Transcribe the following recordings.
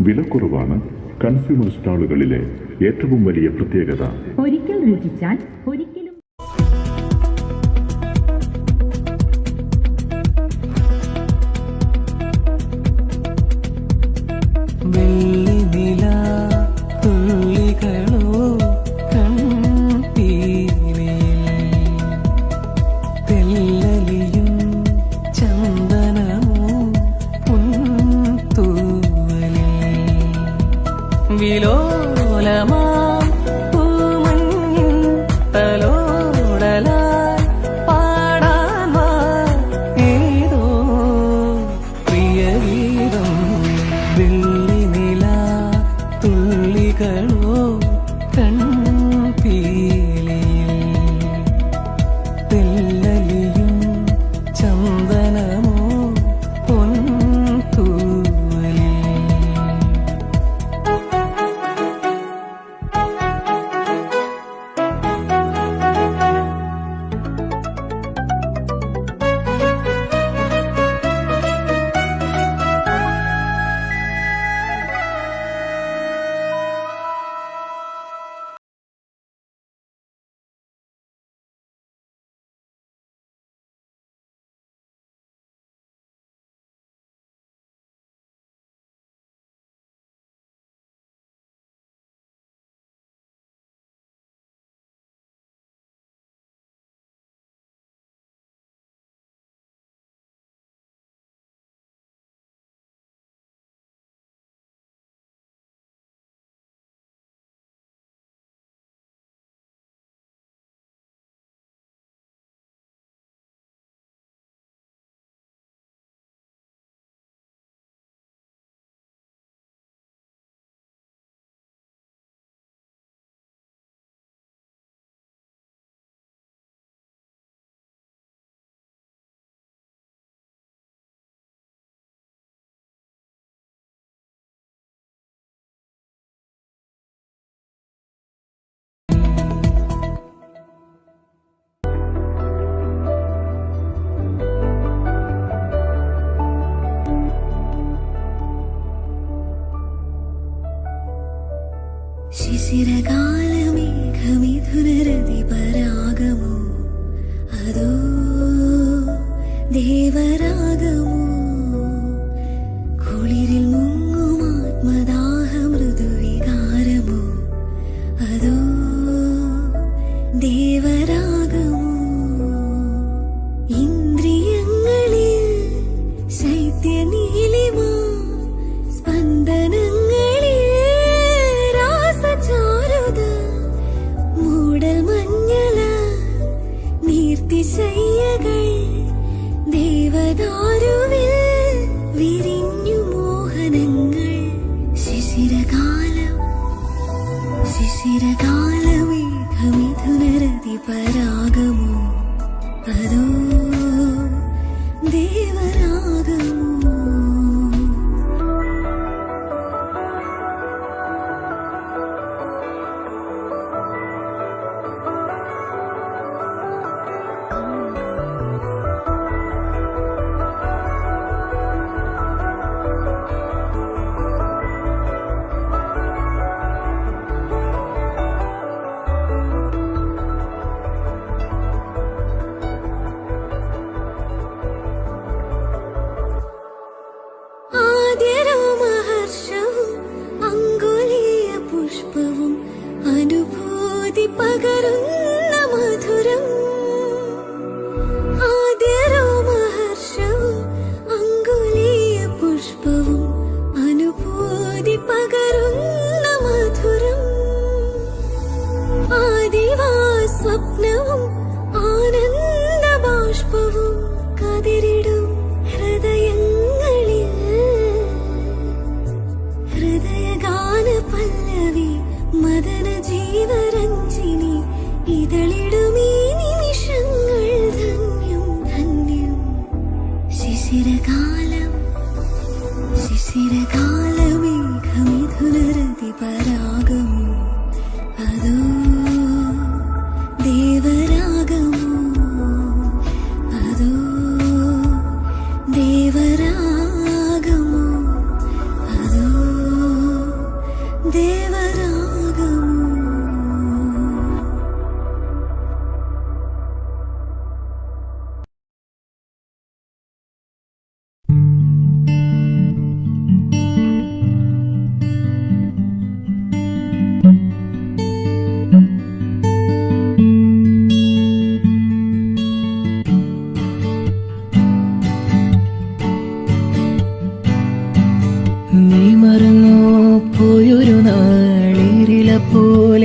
വിലക്കുറവാണ് consumer സ്റ്റാളുകളിലെ ഏറ്റവും വലിയ പ്രത്യേകത. ഒരിക്കൽ രുചിച്ചാൽ ഒരിക്കൽ and a சிறகா മൂടൽ മഞ്ഞള നീർത്തിശയ്യകൾ ദേവദാരുവിൽ വിരിഞ്ഞു മോഹനങ്ങൾ. ശിശിരകാലം ശിശിരകാലമേഘമിഥുനരതി പരാഗമോ അതോ ദിവാസ്വപ്നവും தேவரா?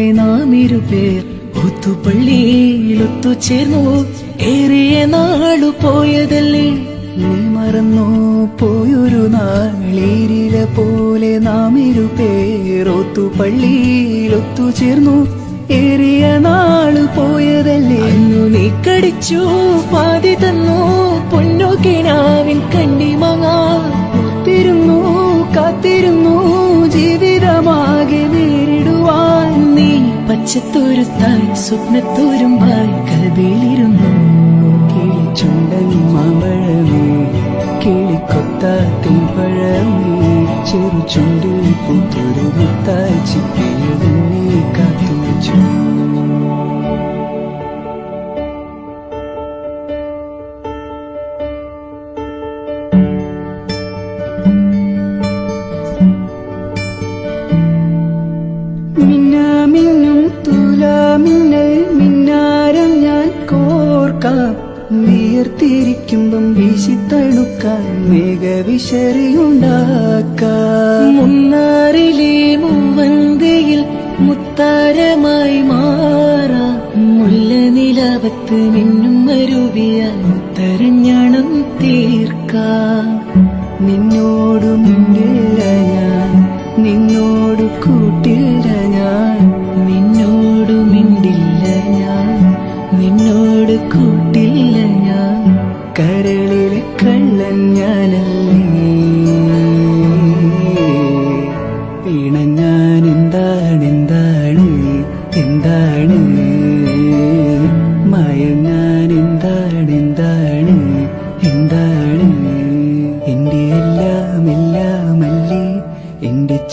പോലെ നാം ഇരുപേർ ഒത്തുപള്ളിയിൽ ഒത്തുചേർന്നു. ഏറിയ നാളു പോയതല്ലേ? നീ മറന്നു പോയൊരു നാളേരില പോലെ നാം ഇരുപേർ ഒത്തുപള്ളിയിൽ ഒത്തുചേർന്നു. ഏറിയ നാൾ പോയതല്ലേ? അന്നു നീ കടിച്ചു പാതി തന്നു. പൊന്നു കിനാവിൻ കണ്ണിമങ്ങാ ഒത്തിരുന്നു കാത്തിരുന്നു. പച്ചത്തോരുത്തായി സ്വപ്നത്തോരുമ്പായി കഥയിലിരുന്നു കിളിച്ചുണ്ടൻ മാമ്പഴമേ കിളിക്കൊത്താത്തിൻ പഴമേ ചെറു ചുണ്ടിൽ പൂത്തൊരു മുത്തായി ചിപ്പിയിൽ കാത്തുവച്ചു. വിയർത്തിരിക്കുമ്പം വീശി തണുക്കാൻ മേഘവിശറിയുണ്ടാക്കാം. മുന്നാറിലെ മൂവന്തയിൽ മുത്താരമായി മാറാം. മുല്ല നിലാവത്ത് മിന്നും മരുവിയാൽ മുത്തരഞ്ഞണം തീർക്കാം. നിന്നോടു മിണ്ടില്ല ഞാൻ നിന്നോടു കൂട്ടില്ല ഞാൻ. നിന്നോടു മിണ്ടില്ല ഞാൻ നിന്നോട് കൂട്ടില്ല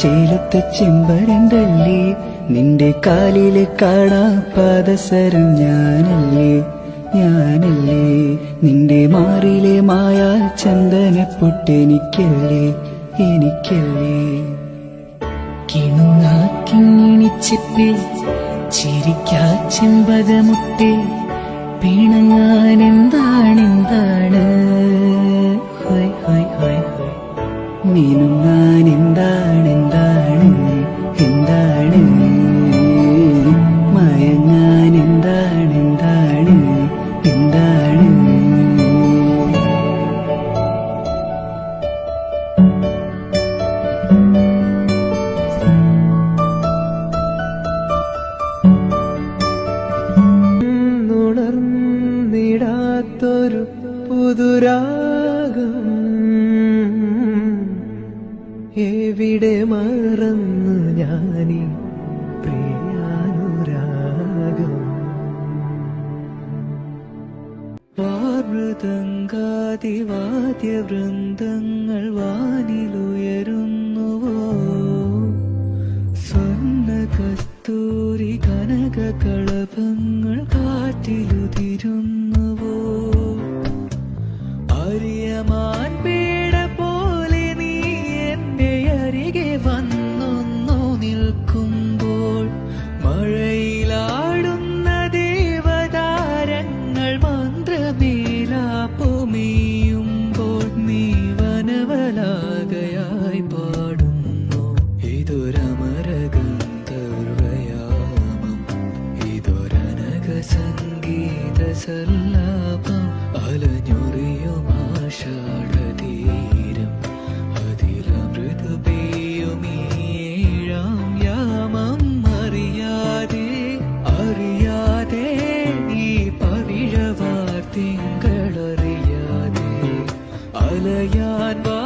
ചേലത്തെ ചെമ്പരന്തല്ലേ നിന്റെ കാലിലെ കാണാ പാദസരം ഞാനല്ലേ ഞാനല്ലേ. നിന്റെ മാറിലെ മായാ ചന്ദന പൊട്ടെനിക്കല്ലേ എനിക്കല്ലേ കിണുങ്ങാ കിങ്ങിണിച്ചിപ്പിൽ ചിരിക്കാ ചെമ്പകമുട്ടേ പിണങ്ങാൻ എന്താണ് എന്താണ്? ഹോയ് ഹോയ് ഹോയ് ഹോയ്. മിനുങ്ങാൻ എന്താണ് എന്താണ് എന്താണ് വാദ്യവൃന്ദങ്ങൾ വാനിലുയരുന്നുവോ സല്ലാപം അലഞ്ഞൊറിയും ആഷാഢതീരം അതിലമൃത് പെയ്യുമേഴാം യാമം അറിയാതെ അറിയാതെ ഈ പവിഴവാർ തിങ്കളറിയാതെ അലയാൻ വാ